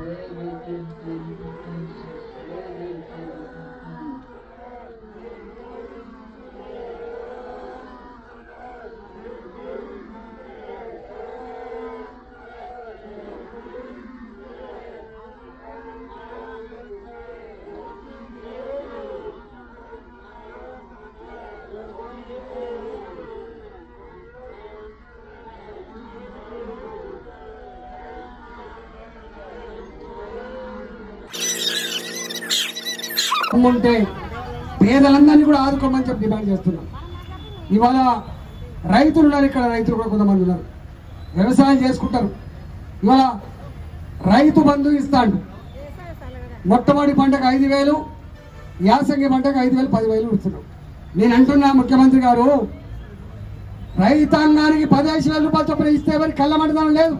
Thank you. ఉంటే పేదలందరినీ కూడా ఆదుకోమని చెప్పి డిమాండ్ చేస్తున్నాం. ఇవాళ రైతులు ఉన్నారు ఇక్కడ రైతులు కూడా కొంతమంది ఉన్నారు. వ్యవసాయం చేసుకుంటారు. ఇవాళ రైతు బంధు ఇస్తాడు. మొట్టమొదటి పంటకు ఐదు వేలు యాసంగి పంటకు ఐదు వేలు పదివేలు ఇస్తున్నాం. నేను అంటున్నా ముఖ్యమంత్రి గారు రైతాంగానికి పదిహేను వేల రూపాయలు చొప్పున ఇస్తే ఎవరికి కళ్ళమంటదనం లేదు.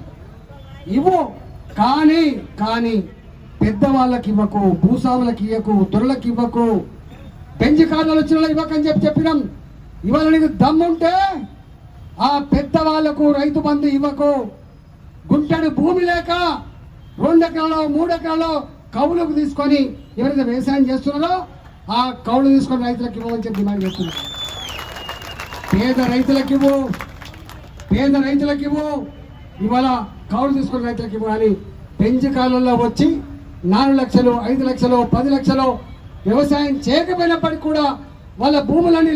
ఇవ్వు. కానీ కానీ పెద్దవాళ్ళకి ఇవ్వకు భూసాములకు ఇవ్వకు దొరలకు ఇవ్వకు పెంచి వచ్చిన ఇవ్వకని చెప్పి చెప్పినాం. ఇవాళ నీకు దమ్ముంటే ఆ పెద్దవాళ్ళకు రైతు బంధు ఇవ్వకు. గుంటడి భూమి లేక రెండు ఎకరాలు మూడు ఎకరాలు కౌలుకు తీసుకొని ఎవరైతే వ్యవసాయం చేస్తున్నారో ఆ కౌలు తీసుకొని రైతులకు ఇవ్వమని చెప్పి డిమాండ్ చేస్తున్నారు పేద రైతులకు ఇవ్వు. పేద రైతులకు ఇవ్వు. ఇవాళ కౌలు తీసుకున్న రైతులకు ఇవ్వు అని పెంచు కాలంలో వచ్చి నాలుగు లక్షలు ఐదు లక్షలు పది లక్షలు వ్యవసాయం చేయకపోయినప్పటికీ కూడా వాళ్ళ భూములని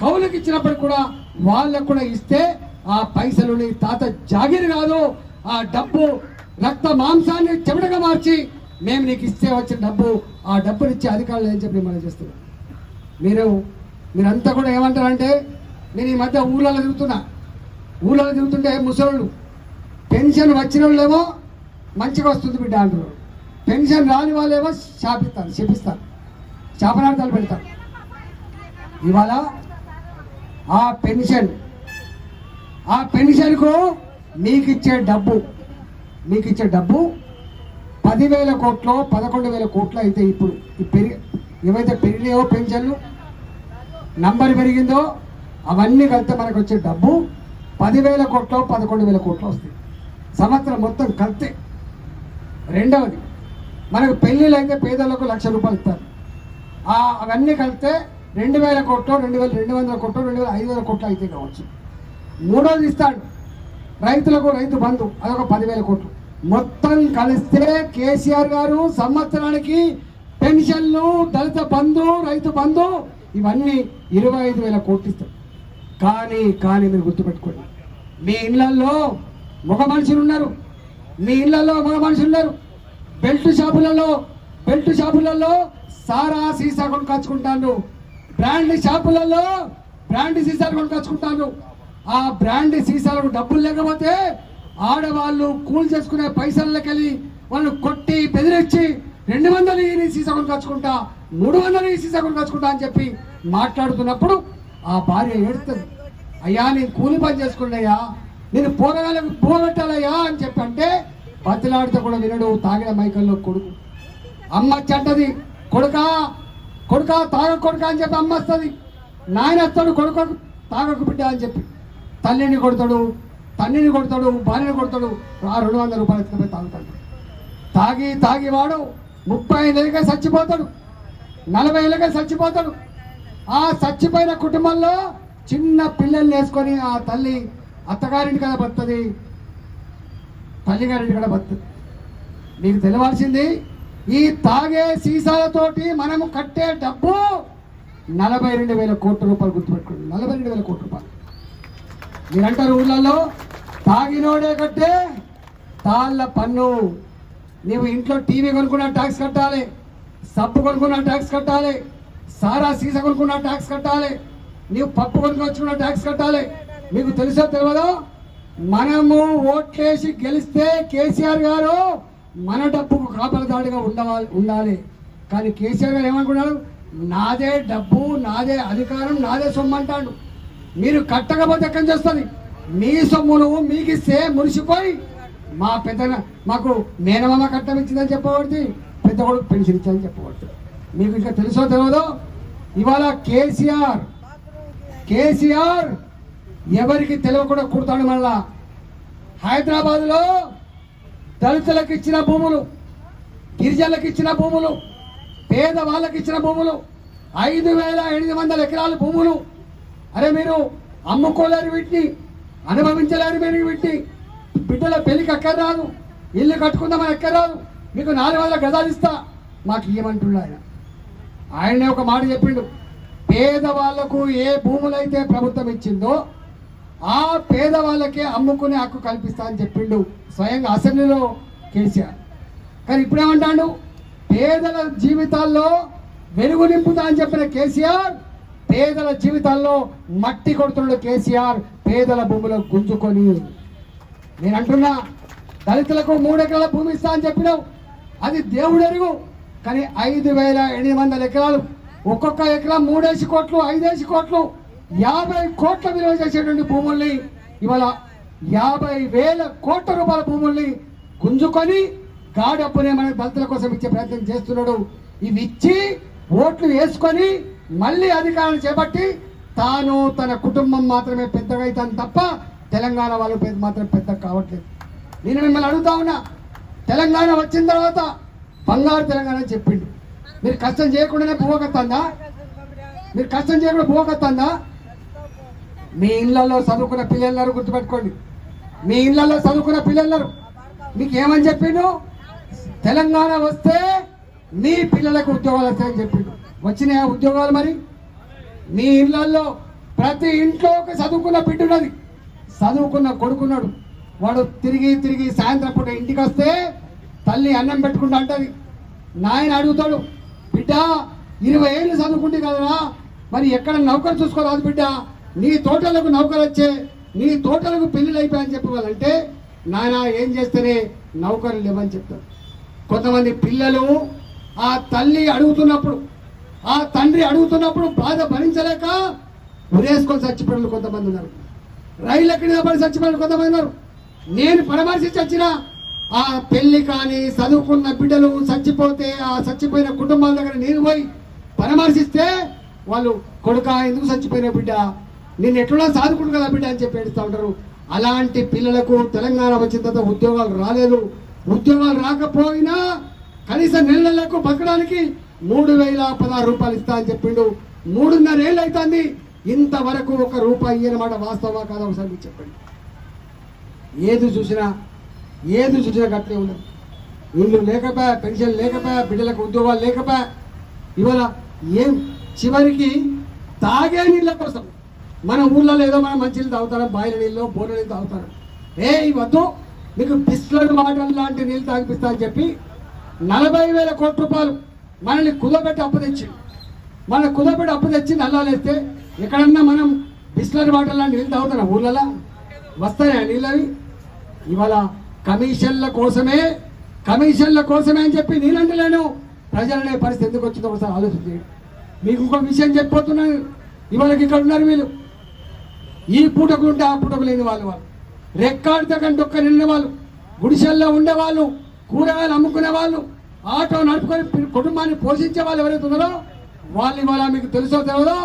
కౌలుకి ఇచ్చినప్పటికి కూడా వాళ్ళకు కూడా ఇస్తే ఆ పైసలు నీ తాత జాగిరి కాదు. ఆ డబ్బు రక్త మాంసాన్ని చెమటగా మార్చి మేము నీకు ఇస్తే వచ్చిన డబ్బు ఆ డబ్బునిచ్చే అధికారులు ఏం చెప్పి మనం చేస్తున్నాం మీరు మీరంతా కూడా ఏమంటారంటే నేను ఈ మధ్య ఊళ్ళలో తిరుగుతున్నా. ఊళ్ళలో తిరుగుతుంటే ముసళ్ళు పెన్షన్ వచ్చిన వాళ్ళేమో మంచిగా వస్తుంది బిడ్డ అంటున్నారు. పెన్షన్ రాని వాళ్ళేమో శాపిస్తారు శపిస్తారు. శాపనార్థాలు పెడతారు. ఇవాళ ఆ పెన్షన్ ఆ పెన్షన్కు మీకు ఇచ్చే డబ్బు మీకు ఇచ్చే డబ్బు పదివేల కోట్లు పదకొండు వేల కోట్లు అయితే ఇప్పుడు పెరిగి ఏవైతే పెరిగినాయో పెన్షన్లు నంబర్ పెరిగిందో అవన్నీ కలిపితే మనకు వచ్చే డబ్బు పదివేల కోట్లు పదకొండు వేల కోట్లు వస్తాయి. సంవత్సరం మొత్తం కలితే రెండవది. మనకు పెళ్ళిళ్ళైతే పేదలకు లక్ష రూపాయలు ఇస్తారు. అవన్నీ కలిపితే రెండు వేల కోట్లు రెండు వేల రెండు వందల కోట్లు రెండు వేల ఐదు వేల కోట్లు అయితే కావచ్చు. మూడోది ఇస్తాడు. రైతులకు రైతు బంధు అదొక పదివేల కోట్లు. మొత్తం కలిస్తే కేసీఆర్ గారు సంవత్సరానికి పెన్షన్లు దళిత బంధు రైతు బంధు ఇవన్నీ ఇరవై ఐదు వేల కోట్లు ఇస్తారు కానీ కానీ మీరు గుర్తుపెట్టుకోండి. మీ ఇళ్ళలో మగ మనుషులు ఉన్నారు. మీ ఇళ్ళలో మగ మనుషులు ఉన్నారు. బెల్ట్ షాపులలో బెల్ట్ షాపులలో సారా సీసా కొనుకొచ్చుకుంటాను బ్రాండ్ షాపులలో బ్రాండ్ సీసాలు కొనుకొచ్చుకుంటాను ఆ బ్రాండ్ సీసాలకు డబ్బులు లేకపోతే ఆడవాళ్ళు కూల్ చేసుకునే పైసల్లోకెళ్ళి వాళ్ళు కొట్టి బెదిరించి రెండు వందలు ఈ సీసా కొనుకొచ్చుకుంటా మూడు వందలు ఈ సీసా కొనుకొచ్చుకుంటా అని చెప్పి మాట్లాడుతున్నప్పుడు ఆ భార్య ఏడుతుంది అయ్యా నేను కూలి పని చేసుకున్నాయా నేను పోరగాళ్ళకు పోగొట్టాలయ్యా అని చెప్పి అంటే బతిలాడితే కూడా వినడు తాగిన మైకల్లో కొడుకు. అమ్మ చెడ్డది కొడుకా కొడుక తాగ కొడుక అని చెప్పి అమ్మ వస్తుంది. నాయన వస్తాడు కొడుకు తాగకు బిడ్డ అని చెప్పి. తల్లిని కొడతాడు తల్లిని కొడతాడు భార్యని కొడతాడు ఆ రెండు వందల రూపాయలు ఎత్తుకుపోయి తాగుతాడు. తాగి తాగి వాడు ముప్పై ఐదు ఏళ్ళకే చచ్చిపోతాడు. నలభై ఏళ్ళకే చచ్చిపోతాడు. ఆ చచ్చిపోయిన కుటుంబంలో చిన్న పిల్లల్ని వేసుకొని ఆ తల్లి అత్తగారింటి కదా బతుంది తల్లిగారింటి కూడా బతుంది మీకు తెలవాల్సింది ఈ తాగే సీసాలతోటి మనము కట్టే డబ్బు నలభై రెండు వేల కోట్ల రూపాయలు గుర్తుపెట్టుకోండి. నలభై రెండు వేల కోట్ల రూపాయలు. మీరంటారు ఊళ్ళల్లో తాగినోడే కట్టే తాళ్ళ పన్ను. నీవు ఇంట్లో టీవీ కొనుక్కున్న ట్యాక్స్ కట్టాలి సబ్బు కొనుక్కున్న ట్యాక్స్ కట్టాలి సారా సీసా కొనుక్కున్న ట్యాక్స్ కట్టాలి నీవు పప్పు కొనుక్కొచ్చుకున్న ట్యాక్స్ కట్టాలి. మీకు తెలుసో తెలియదో మనము ఓట్లేసి గెలిస్తే కేసీఆర్ గారు మన డబ్బుకు కాపలదాడిగా ఉండవాలి ఉండాలి. కానీ కేసీఆర్ గారు ఏమనుకున్నారు? నాదే డబ్బు నాదే అధికారం నాదే సొమ్ము అంటాడు. మీరు కట్టకపోతే ఎక్కడి చేస్తుంది మీ సొమ్మును మీకు ఇస్తే మురిసిపోయి మా పెద్ద మాకు మేనమామ కట్టం ఇచ్చిందని చెప్పబడుతుంది పెద్ద కొడుకు పెన్షన్ ఇచ్చిందని చెప్పబడుతుంది. మీకు ఇంకా తెలుసో తెలియదో ఇవాళ కేసీఆర్ కేసీఆర్ ఎవరికి తెలియకుండా కుడతాడు మళ్ళా? హైదరాబాద్లో దళితులకు ఇచ్చిన భూములు గిరిజనులకు ఇచ్చిన భూములు పేద వాళ్ళకి ఇచ్చిన భూములు ఐదు వేల ఎనిమిది వందల ఎకరాల భూములు. అరే మీరు అమ్ముకోలేరు వీటిని అనుభవించలేరు మీరు వీటిని. బిడ్డల పెళ్ళికి రాదు ఇల్లు కట్టుకుందామని అక్కర్రాదు. మీకు నాలుగు వందల గజాలు ఇస్తా. మాకు ఇవ్వమంటుండు ఆయన. ఆయనే ఒక మాట చెప్పిండు. పేదవాళ్ళకు ఏ భూములైతే ప్రభుత్వం ఇచ్చిందో ఆ పేదవాళ్ళకే అమ్ముకునే హక్కు కల్పిస్తా అని చెప్పిండు స్వయంగా అసెంబ్లీలో కేసీఆర్. కానీ ఇప్పుడేమంటాడు? పేదల జీవితాల్లో వెలుగు నింపుతా అని చెప్పిన కేసీఆర్ పేదల జీవితాల్లో మట్టి కొడుతున్నాడు కేసీఆర్ పేదల భూములో గుంజుకొని. నేను అంటున్నా దళితులకు మూడు ఎకరాల భూమి ఇస్తా అని చెప్పినావు. అది దేవుడు ఎరుగు. కానీ ఐదు వేల ఎనిమిది వందల ఎకరాలు ఒక్కొక్క ఎకరా మూడేసి కోట్లు ఐదేసి కోట్లు. యాభై కోట్ల విలువ చేసేటువంటి భూముల్ని ఇవాళ యాభై వేల కోట్ల రూపాయల భూముల్ని గుంజుకొని గాడప్పునే మన దళితుల కోసం ఇచ్చే ప్రయత్నం చేస్తున్నాడు. ఇవి ఇచ్చి ఓట్లు వేసుకొని మళ్ళీ అధికారాన్ని చేపట్టి తాను తన కుటుంబం మాత్రమే పెద్దగా అవుతాను తప్ప తెలంగాణ వాళ్ళు మాత్రం పెద్ద కావట్లేదు. నేను మిమ్మల్ని అడుగుతా ఉన్నా తెలంగాణ వచ్చిన తర్వాత బంగారు తెలంగాణ అని చెప్పిండు. మీరు కష్టం చేయకుండానే భూగత్తందా మీరు కష్టం చేయకుండా భూగత్తందా మీ ఇళ్ళలో చదువుకున్న పిల్లలందరూ గుర్తుపెట్టుకోండి. మీ ఇళ్ళలో చదువుకున్న పిల్లలు మీకు ఏమని చెప్పిండు తెలంగాణ వస్తే మీ పిల్లలకు ఉద్యోగాలు వస్తాయని చెప్పిండు వచ్చినాయా ఉద్యోగాలు మరి? మీ ఇళ్ళలో ప్రతి ఇంట్లో ఒక చదువుకున్న బిడ్డ ఉన్నది. చదువుకున్న కొడుకున్నాడు వాడు తిరిగి తిరిగి సాయంత్రం పూట ఇంటికి వస్తే తల్లి అన్నం పెట్టుకుంటా అంటది. నాయన అడుగుతాడు బిడ్డ ఇరవై ఏళ్ళు చదువుకుంటే కదరా? మరి ఎక్కడ నౌకరు చూసుకోరాదు బిడ్డ? నీ తోటలకు నౌకరు వచ్చే నీ తోటలకు పెళ్ళిళ్ళు అయిపోయాయని చెప్పవాలంటే నాయన ఏం చేస్తేనే నౌకరు లేవని చెప్తారు. కొంతమంది పిల్లలు ఆ తల్లి అడుగుతున్నప్పుడు ఆ తండ్రి అడుగుతున్నప్పుడు బాధ భరించలేక ఉరేసుకొని చచ్చిపోయిన కొంతమంది ఉన్నారు. రైలు ఎక్కడ పడి చచ్చిపోయిన కొంతమంది ఉన్నారు. నేను పరామర్శించి చచ్చిన ఆ పెళ్ళి కానీ చదువుకున్న బిడ్డలు చచ్చిపోతే ఆ చచ్చిపోయిన కుటుంబాల దగ్గర నేను పోయి పరామర్శిస్తే వాళ్ళు కొడుక ఎందుకు చచ్చిపోయిన బిడ్డ? నేను ఎట్లా సాధుకుడు కదా బిడ్డ అని చెప్పి ఏడుస్తూ ఉంటారు. అలాంటి పిల్లలకు తెలంగాణ వచ్చిన తర్వాత ఉద్యోగాలు రాలేదు. ఉద్యోగాలు రాకపోయినా కనీసం నెల నెలకు బతకడానికి మూడు వేల పదహారు రూపాయలు ఇస్తా అని చెప్పిండు. మూడున్నర ఏళ్ళు అవుతుంది ఇంతవరకు ఒక రూపాయి ఇయ్యనమాట వాస్తవా కాదా ఒకసారి చెప్పండి. ఏది చూసినా ఏది చూసినా గట్లే ఉండదు. ఇల్లు లేకపోయా పెన్షన్ లేకపోయా బిడ్డలకు ఉద్యోగాలు లేకపోయా ఇవాళ ఏం చివరికి తాగే నీళ్ళ కోసం మన ఊళ్ళలో ఏదో మనం మంచి నీళ్ళు తాగుతాం బాయిల నీళ్ళు బోర్ల నీళ్ళు తాగుతారు? ఏ వద్దు. మీకు బిస్లర్ వాటర్ లాంటి నీళ్ళు తాగిపిస్తా అని చెప్పి నలభై వేల కోట్ల రూపాయలు మనల్ని కుదబెట్టి అప్పు తెచ్చి మన కుదబెట్టి అప్పు తెచ్చి నల్లాలేస్తే ఎక్కడన్నా మనం బిస్లర్ వాటర్ లాంటి నీళ్ళు తాగుతారా ఊళ్ళలో వస్తాయా నీళ్ళు అవి ఇవాళ కమిషన్ల కోసమే కమిషన్ల కోసమే అని చెప్పి నేనంటలేను ప్రజలనే పరిస్థితి ఎందుకు వచ్చిందో ఒకసారి ఆలోచించండి. మీకు ఇంకో విషయం చెప్పిపోతున్నాను ఇవాళకి ఇక్కడ ఉన్నారు వీళ్ళు. ఈ పూటకు ఉంటే ఆ పూటకు లేని వాళ్ళు వాళ్ళు. రెక్కాడితే తగ్గని డొక్క నిన్న వాళ్ళు గుడిసెల్లో ఉండేవాళ్ళు కూరగాయలు అమ్ముకునే వాళ్ళు ఆటో నడుపుకొని కుటుంబాన్ని పోషించే వాళ్ళు ఎవరైతే ఉన్నారో వాళ్ళు ఇవాళ మీకు తెలుసో తెలియదో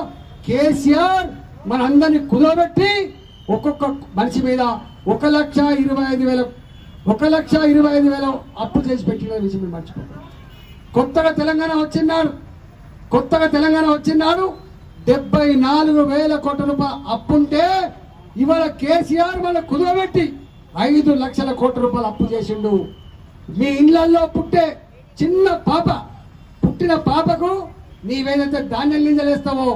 కేసీఆర్ మన అందరినీ కుదరబెట్టి ఒక్కొక్క మనిషి మీద ఒక లక్ష ఇరవై ఐదు వేల ఒక లక్ష ఇరవై ఐదు వేల అప్పు చేసి పెట్టిన విషయం మీరు మర్చిపోతారు కొత్తగా తెలంగాణ వచ్చినాడు కొత్తగా తెలంగాణ వచ్చినాడు డెబ్బై నాలుగు వేల కోట్ల రూపాయల అప్పుంటే ఇవాళ కేసీఆర్ మన కుదరబెట్టి ఐదు లక్షల కోట్ల రూపాయలు అప్పు చేసిండు. మీ ఇళ్ళలో పుట్టే చిన్న పాప పుట్టిన పాపకు నీవేదైతే ధాన్యం గింజలు వేస్తావో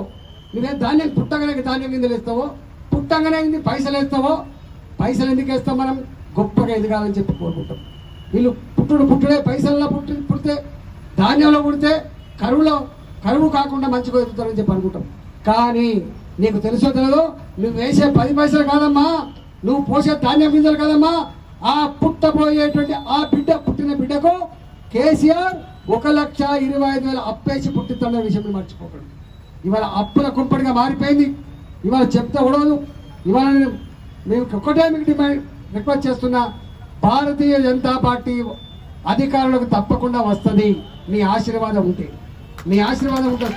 నువ్వే ధాన్యం పుట్టగానే ధాన్యం గింజలు వేస్తావో పుట్టగానే పైసలు వేస్తావో పైసలు ఎందుకు వేస్తాం మనం? గొప్పగా ఎదగాలని చెప్పి కోరుకుంటాం. వీళ్ళు పుట్టుడు పుట్టుడే పైసల్లో పుట్టి పుడితే ధాన్యంలో పుడితే కరువులో కరువు కాకుండా మంచిగా ఎదుగుతారని చెప్పి అనుకుంటాం. కానీ నీకు తెలుసో తెలియదు నువ్వు వేసే పది పైసలు కాదమ్మా నువ్వు పోసే ధాన్యం గింజలు కాదమ్మా. ఆ పుట్టబోయేటువంటి ఆ బిడ్డ పుట్టిన బిడ్డకు కేసీఆర్ ఒక లక్ష ఇరవై ఐదు వేల అప్పేసి పుట్టిస్తున్న విషయం మర్చిపోకండి ఇవాళ అప్పుల కుంపడిగా మారిపోయింది. ఇవాళ చెప్తే ఉడవదు. ఇవాళ మేము ఒక్కటే మీకు డిమాండ్ రిక్వెస్ట్ చేస్తున్నా భారతీయ జనతా పార్టీ అధికారులకు తప్పకుండా వస్తుంది. మీ ఆశీర్వాదం ఉంటే మీ ఆశీర్వాదం ఉంటే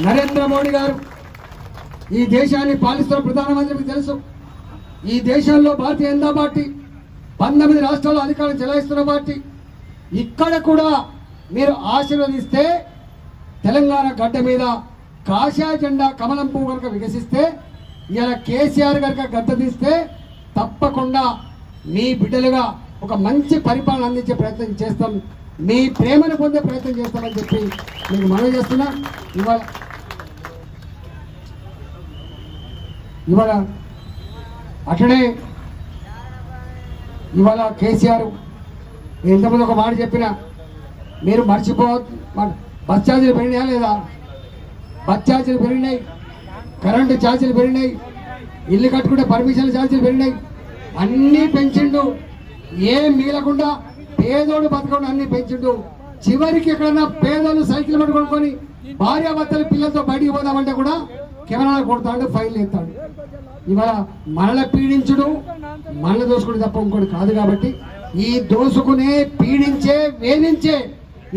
నరేంద్ర మోడీ గారు ఈ దేశాన్ని పాలిస్తున్న ప్రధానమంత్రి మీకు తెలుసు. ఈ దేశంలో భారతీయ జనతా పార్టీ పంతొమ్మిది రాష్ట్రాల్లో అధికారం చెలాయిస్తున్న పార్టీ. ఇక్కడ కూడా మీరు ఆశీర్వదిస్తే తెలంగాణ గడ్డ మీద కాషా జెండా కమలం పువ్వు కనుక వికసిస్తే ఇలా కేసీఆర్ కనుక గడ్డ తీస్తే తప్పకుండా మీ బిడ్డలుగా ఒక మంచి పరిపాలన అందించే ప్రయత్నం చేస్తాం. మీ ప్రేమను పొందే ప్రయత్నం చేస్తామని చెప్పి మీకు మనవి చేస్తున్నా. ఇవాళ ఇవాళ అట్లనే ఇవాళ కేసీఆర్ ఇంతకుముందు ఒక మాట చెప్పిన మీరు మర్చిపోవద్దు. బస్ ఛార్జీలు పెరిగినాయా లేదా? బస్ ఛార్జీలు పెరిగినాయి. కరెంటు ఛార్జీలు పెరిగినాయి. ఇల్లు కట్టుకుంటే పర్మిషన్ ఛార్జీలు పెరిగినాయి. అన్నీ పెంచిండు. ఏం మిగలకుండా పేదోడు బతకడం అన్ని పెంచిండు. చివరికి ఎక్కడన్నా పేదోళ్ళు సైకిల్ పట్టు కొనుక్కొని భార్యాభర్తలు పిల్లలతో బయటికి పోదామంటే కూడా కెమెరాలు కొడతాడు ఫైల్ ఎత్తాడు. ఇవాళ మనల పీడించుడు మనల్ని దోసుకుడు తప్ప ఇంకోటి కాదు కాబట్టి ఈ దోసుకునే పీడించే వేధించే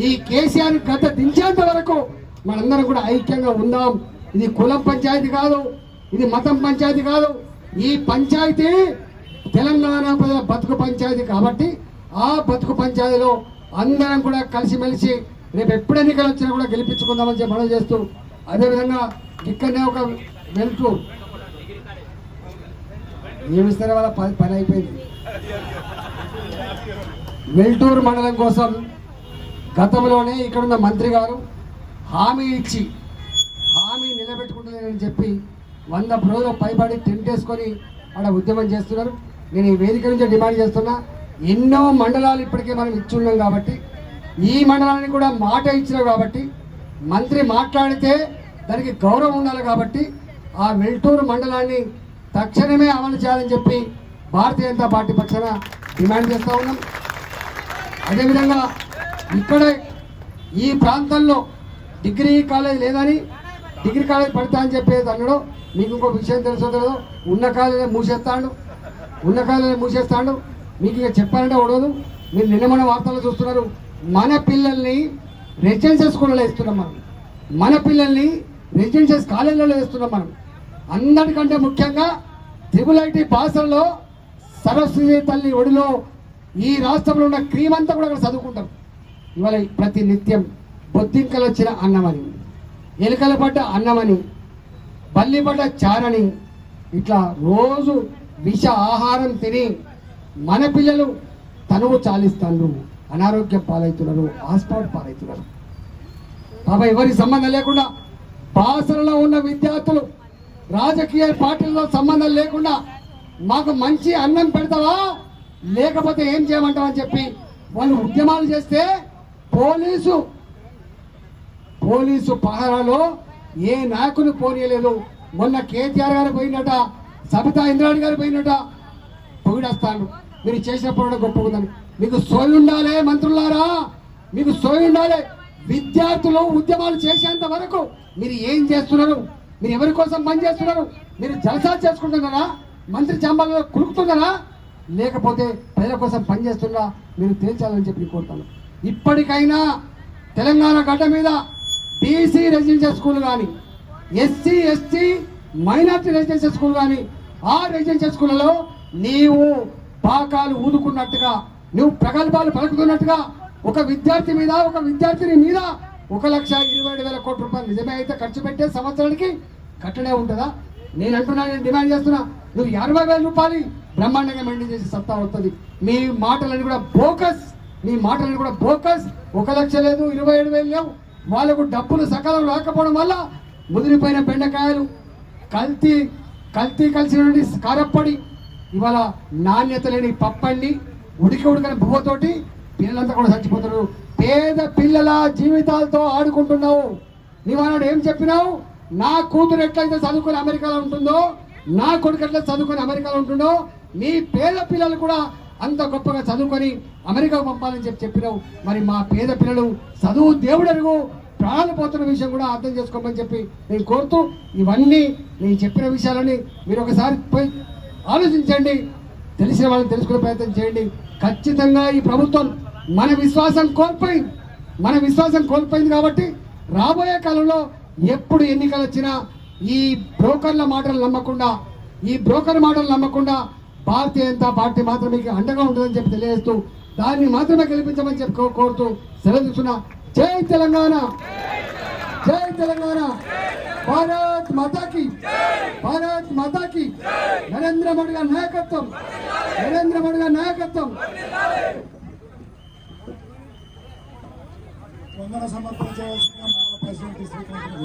ఈ కేసీఆర్ గత దించేంత వరకు మనందరం కూడా ఐక్యంగా ఉందాం. ఇది కులం పంచాయతీ కాదు ఇది మతం పంచాయతీ కాదు. ఈ పంచాయతీ తెలంగాణ ప్రజల బతుకు పంచాయతీ కాబట్టి ఆ బతుకు పంచాయతీలో అందరం కూడా కలిసిమెలిసి రేపు ఎప్పుడు ఎన్నికలు వచ్చినా కూడా గెలిపించుకుందామని చెప్పి మనం చేస్తూ అదేవిధంగా ఇక్కడనే ఒక వెళ్తూ ఏమిస్తారో వాళ్ళ పని పని అయిపోయింది. వెల్టూరు మండలం కోసం గతంలోనే ఇక్కడున్న మంత్రి గారు హామీ ఇచ్చి హామీ నిలబెట్టుకుంటలేనని చెప్పి వంద రోజులు పైబడి టెంట్ వేసుకొని అక్కడ ఉద్యమం చేస్తున్నారు. నేను ఈ వేదిక నుంచి డిమాండ్ చేస్తున్నా ఎన్నో మండలాలు ఇప్పటికే మనం ఇచ్చున్నాం కాబట్టి ఈ మండలానికి కూడా మాట ఇచ్చినాం కాబట్టి మంత్రి మాట్లాడితే దానికి గౌరవం ఉండాలి కాబట్టి ఆ వెల్టూరు మండలాన్ని తక్షణమే అమలు చేయాలని చెప్పి భారతీయ జనతా పార్టీ పక్షాన డిమాండ్ చేస్తూ ఉన్నాం. అదేవిధంగా ఇక్కడ ఈ ప్రాంతంలో డిగ్రీ కాలేజ్ లేదని డిగ్రీ కాలేజ్ పడతా అని చెప్పేది అన్నాడు. మీకు ఇంకో విషయం తెలుసు తెలియదు ఉన్న కాలేజీ మూసేస్తాడు. ఉన్న కాలేజీ మూసేస్తాడు. మీకు ఇక చెప్పాలంటే ఉండదు మీరు నిన్న మన వార్తలు చూస్తున్నారు మన పిల్లల్ని రెసిడెన్షియల్ స్కూళ్ళలో వేస్తున్నాం మనం. మన పిల్లల్ని రెసిడెన్షియల్ కాలేజీలలో వేస్తున్నాం మనం. అందరికంటే ముఖ్యంగా ట్రిపుల్ ఐటీ భాషల్లో సరస్వతి తల్లి ఒడిలో ఈ రాష్ట్రంలో ఉన్న క్రీమ్ అంతా కూడా అక్కడ చదువుకుంటాం. ఇవాళ ప్రతి నిత్యం బొద్దింకలు వచ్చిన అన్నమని ఎలుకల పడ్డ అన్నమని బల్లి పడ్డ చారని ఇట్లా రోజు విష ఆహారం తిని మన పిల్లలు తనువు చాలిస్తాను అనారోగ్యం పాలవుతున్నారు హాస్పిటల్ పాలవుతున్నారు బాబా ఎవరి సంబంధం లేకుండా బాసరలో ఉన్న విద్యార్థులు రాజకీయ పార్టీలతో సంబంధం లేకుండా మాకు మంచి అన్నం పెడతావా? లేకపోతే ఏం చేయమంటావు అని చెప్పి వాళ్ళు ఉద్యమాలు చేస్తే పోలీసు పోలీసు పహరాలో ఏ నాయకులు పోనీయలేదు. మొన్న కేటీఆర్ గారు పోయినట సబితా ఇంద్రాణి గారు పోయినట పొగిడేస్తాను మీరు చేసిన పోరాటం గొప్ప ఉందని మీకు సోయి ఉండాలి మంత్రులారా. మీకు సోయి ఉండాలి. విద్యార్థులు ఉద్యమాలు చేసేంత వరకు మీరు ఏం చేస్తున్నారు? మీరు ఎవరి కోసం పని చేస్తున్నారు? మీరు జలసా చేసుకుంటున్నారా? మంత్రి చాంబాలలో కురుకుతున్నారా? లేకపోతే ప్రజల కోసం పనిచేస్తున్నా మీరు తేల్చాలని చెప్పి కోరుతాను. ఇప్పటికైనా తెలంగాణ గడ్డ మీద బీసీ రెసిడెన్షియల్ స్కూల్ కానీ SC ST minority residential school కానీ ఆ రెసిడెన్షియల్ స్కూళ్ళలో నీవు పాకాలు ఊదుకున్నట్టుగా నువ్వు ప్రగల్భాలు పలుకుతున్నట్టుగా ఒక విద్యార్థి మీద ఒక విద్యార్థిని మీద ఒక లక్ష ఇరవై ఏడు వేల కోట్ల రూపాయలు నిజమే అయితే ఖర్చు పెట్టే సంవత్సరానికి కట్టనే ఉంటుందా? నేను అంటున్నా నేను డిమాండ్ చేస్తున్నా నువ్వు యాభై వేల రూపాయలు బ్రహ్మాండంగా మెయింటైన్ చేసి సత్తా వస్తుంది. మీ మాటలని కూడా బోకస్ మీ మాటలని కూడా బోకస్. ఒక లక్ష లేదు ఇరవై ఏడు వేలు లేవు. వాళ్ళకు డబ్బులు సకాలం రాకపోవడం వల్ల ముదిరిపోయిన బెండకాయలు కల్తీ కల్తీ కలిసినటువంటి కారప్పొడి ఇవాళ నాణ్యత లేని పప్పండి ఉడికి ఉడకని బువ్వతోటి పిల్లలంతా కూడా చచ్చిపోతున్నారు పేద పిల్లల జీవితాలతో ఆడుకుంటున్నావు. నీవన్నాడు ఏం చెప్పినావు? నా కూతురు ఎట్లయితే చదువుకుని అమెరికాలో ఉంటుందో నా కొడుకు ఎట్లా చదువుకొని అమెరికాలో ఉంటుందో నీ పేద పిల్లలు కూడా అంత గొప్పగా చదువుకొని అమెరికాకు పంపాలని చెప్పి చెప్పినావు. మరి మా పేద పిల్లలు చదువు దేవుడు అరుగు ప్రాణాలు పోతున్న విషయం కూడా అర్థం చేసుకోమని చెప్పి నేను కోరుతూ ఇవన్నీ నేను చెప్పిన విషయాలని మీరు ఒకసారి పోయి ఆలోచించండి. తెలిసిన వాళ్ళని తెలుసుకునే ప్రయత్నం చేయండి. ఖచ్చితంగా ఈ ప్రభుత్వం మన విశ్వాసం కోల్పోయింది. మన విశ్వాసం కోల్పోయింది కాబట్టి రాబోయే కాలంలో ఎప్పుడు ఎన్నికలు వచ్చినా ఈ బ్రోకర్ల మాటలు నమ్మకుండా ఈ బ్రోకర్ మాటలు నమ్మకుండా భారతీయ జనతా పార్టీ మాత్రం మీకు అండగా ఉంటుందని చెప్పి తెలియజేస్తూ దాన్ని మాత్రమే గెలిపించమని చెప్పి కోరుతూ సెలవు జై తెలంగాణ! జై తెలంగాణ! భారత్ మాతాకి భారత్ మాతాకి నరేంద్ర మోడీ గారి నాయకత్వం నరేంద్ర మోడీ గారి నాయకత్వం. వందన సమర్పించవలసిన మన ప్రెసిడెంట్ శ్రీకాంత్